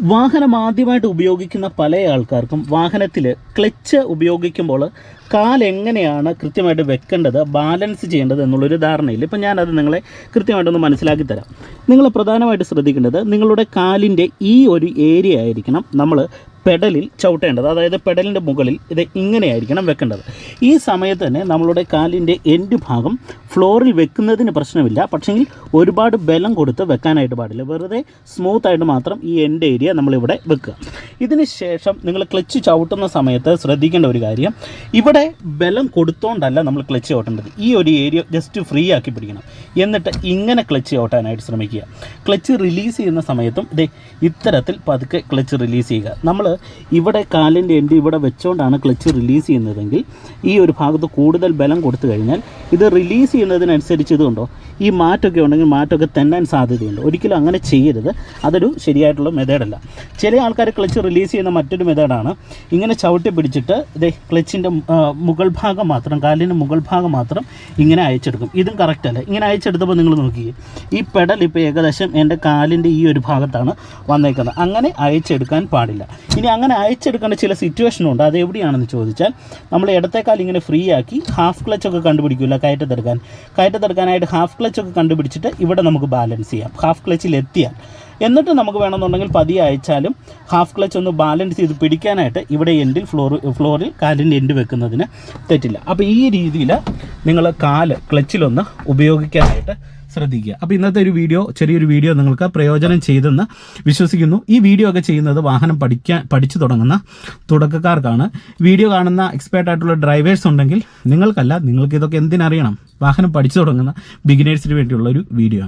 വാഹനം ആദ്യമായിട്ട് ഉപയോഗിക്കുന്ന പല ആൾക്കാർക്കും വാഹനത്തിൽ ക്ലച്ച് ഉപയോഗിക്കുമ്പോൾ കാൽ എങ്ങനെയാണ് കൃത്യമായിട്ട് വെക്കേണ്ടത് ബാലൻസ് ചെയ്യേണ്ടത് എന്നുള്ളൊരു ധാരണയില്ല. ഇപ്പം ഞാനത് നിങ്ങളെ കൃത്യമായിട്ടൊന്ന് മനസ്സിലാക്കി തരാം. നിങ്ങൾ പ്രധാനമായിട്ട് ശ്രദ്ധിക്കേണ്ടത് നിങ്ങളുടെ കാലിന്റെ ഈ ഒരു ഏരിയ ആയിരിക്കണം നമ്മൾ പെഡലിൽ ചവിട്ടേണ്ടത്. അതായത് പെഡലിന്റെ മുകളിൽ ഇത് ഇങ്ങനെയായിരിക്കണം വെക്കേണ്ടത്. ഈ സമയത്ത് തന്നെ നമ്മളുടെ കാലിന്റെ എൻഡ് ഭാഗം ഫ്ലോറിൽ വെക്കുന്നതിന് പ്രശ്നമില്ല. പക്ഷേങ്കിൽ ഒരുപാട് ബലം കൊടുത്ത് വെക്കാനായിട്ട് പാടില്ല. വെറുതെ സ്മൂത്ത് ആയിട്ട് മാത്രം ഈ എൻഡ് ഏരിയ നമ്മളിവിടെ വെക്കുക. ഇതിന് ശേഷം നിങ്ങൾ ക്ലച്ച് ചവിട്ടുന്ന സമയത്ത് ശ്രദ്ധിക്കേണ്ട ഒരു കാര്യം. ഇവിടെ ബലം കൊടുത്തോണ്ടല്ല നമ്മൾ ക്ലച്ച് ചവിട്ടേണ്ടത്. ഈ ഒരു ഏരിയ ജസ്റ്റ് ഫ്രീ ആക്കി പിടിക്കണം. എന്നിട്ട് ഇങ്ങനെ ക്ലച്ച് ചവിട്ടാനായിട്ട് ശ്രമിക്കുക. ക്ലച്ച് റിലീസ് ചെയ്യുന്ന സമയത്തും ഇതേ ഇത്തരത്തിൽ പതുക്കെ ക്ലച്ച് റിലീസ് ചെയ്യുക. നമ്മൾ ഇവിടെ കാലിന്റെ എൻഡ് ഇവിടെ വെച്ചുകൊണ്ടാണ് ക്ലച്ച് റിലീസ് ചെയ്യുന്നതെങ്കിൽ ഈ ഒരു ഭാഗത്ത് കൂടുതൽ ബലം കൊടുത്തു കഴിഞ്ഞാൽ ഇത് റിലീസ് ചെയ്യുന്നതിനനുസരിച്ച് ഇതുണ്ടോ? ഈ മാറ്റമൊക്കെ ഉണ്ടെങ്കിൽ മാറ്റമൊക്കെ തെന്നാൻ സാധ്യതയുണ്ട്. ഒരിക്കലും അങ്ങനെ ചെയ്യരുത്. അതൊരു ശരിയായിട്ടുള്ള മെത്തേഡല്ല ചില ആൾക്കാർ ക്ലച്ച് റിലീസ് ചെയ്യുന്ന മറ്റൊരു മെത്തേഡാണ് ഇങ്ങനെ ചവിട്ടി പിടിച്ചിട്ട് ഇതേ ക്ലച്ചിന്റെ മുകൾ ഭാഗം മാത്രം കാലിന്റെ മുകൾ ഭാഗം മാത്രം ഇങ്ങനെ അയച്ചെടുക്കും. ഇതും കറക്റ്റ് അല്ല. ഇങ്ങനെ അയച്ചെടുത്തപ്പോൾ നിങ്ങൾ നോക്കിയേ ഈ പെഡൽ ഇപ്പോൾ ഏകദേശം എന്റെ കാലിന്റെ ഈ ഒരു ഭാഗത്താണ് വന്നേക്കുന്നത്. അങ്ങനെ അയച്ചെടുക്കാൻ പാടില്ല. ഇനി അങ്ങനെ അയച്ചെടുക്കേണ്ട ചില സിറ്റുവേഷനുണ്ട് അത് എവിടെയാണെന്ന് ചോദിച്ചാൽ നമ്മൾ ഇടത്തേക്കാൽ ഇങ്ങനെ ഫ്രീ ആക്കി ഹാഫ് ക്ലച്ചൊക്കെ കണ്ടുപിടിക്കില്ല കയറ്റത്തെടുക്കാൻ. കയറ്റത്തെടുക്കാനായിട്ട് ഹാഫ് ക്ലച്ചൊക്കെ കണ്ടുപിടിച്ചിട്ട് ഇവിടെ നമുക്ക് ബാലൻസ് ചെയ്യാം. ഹാഫ് ക്ലച്ചിൽ എത്തിയാൽ. എന്നിട്ട് നമുക്ക് വേണമെന്നുണ്ടെങ്കിൽ പതിയെ അയച്ചാലും ഹാഫ് ക്ലച്ച് ഒന്ന് ബാലൻസ് ചെയ്ത് പിടിക്കാനായിട്ട് ഇവിടെ എൻഡിൽ ഫ്ലോർ ഫ്ലോറിൽ കാലിന്റെ എൻഡ് വെക്കുന്നതിന് തെറ്റില്ല. അപ്പോൾ ഈ രീതിയിൽ നിങ്ങൾ കാൽ ക്ലച്ചിലൊന്ന് ഉപയോഗിക്കാനായിട്ട് ശ്രദ്ധിക്കുക. അപ്പോൾ ഇന്നത്തെ ഒരു വീഡിയോ ചെറിയൊരു വീഡിയോ നിങ്ങൾക്ക് പ്രയോജനം ചെയ്തെന്ന് വിശ്വസിക്കുന്നു. ഈ വീഡിയോ ഒക്കെ ചെയ്യുന്നത് വാഹനം പഠിക്കാൻ പഠിച്ചു തുടങ്ങുന്ന തുടക്കക്കാർക്കാണ്. വീഡിയോ കാണുന്ന എക്സ്പേർട്ട് ആയിട്ടുള്ള ഡ്രൈവേഴ്സ് ഉണ്ടെങ്കിൽ നിങ്ങൾക്കല്ല നിങ്ങൾക്ക് ഇതൊക്കെ എന്തിനറിയണം? വാഹനം പഠിച്ചു തുടങ്ങുന്ന ബിഗിനേഴ്സിന് വേണ്ടിയുള്ള ഒരു വീഡിയോ